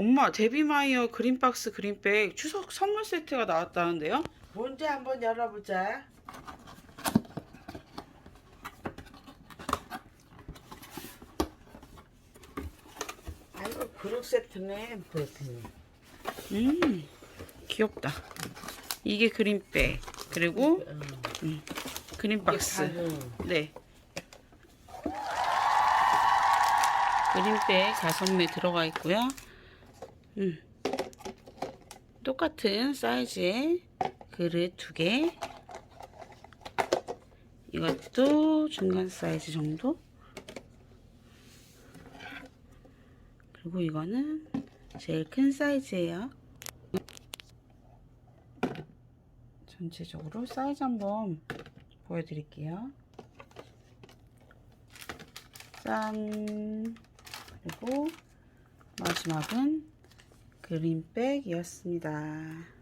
엄마 데비마이어 그린박스 그린백 추석 선물 세트가 나왔다는데요? 뭔지 한번 열어보자. 아이고 그릇 세트네 그렇더니. 음 귀엽다. 이게 그린백 그리고 어, 그린박스. 이게 가루. 네. 그린백 다섯 매 들어가 있고요. 음. 똑같은 사이즈의 그릇 두 개. 이것도 중간 사이즈 정도. 그리고 이거는 제일 큰 사이즈예요. 전체적으로 사이즈 한번 보여드릴게요. 짠! 그리고 마지막은 그린백이었습니다.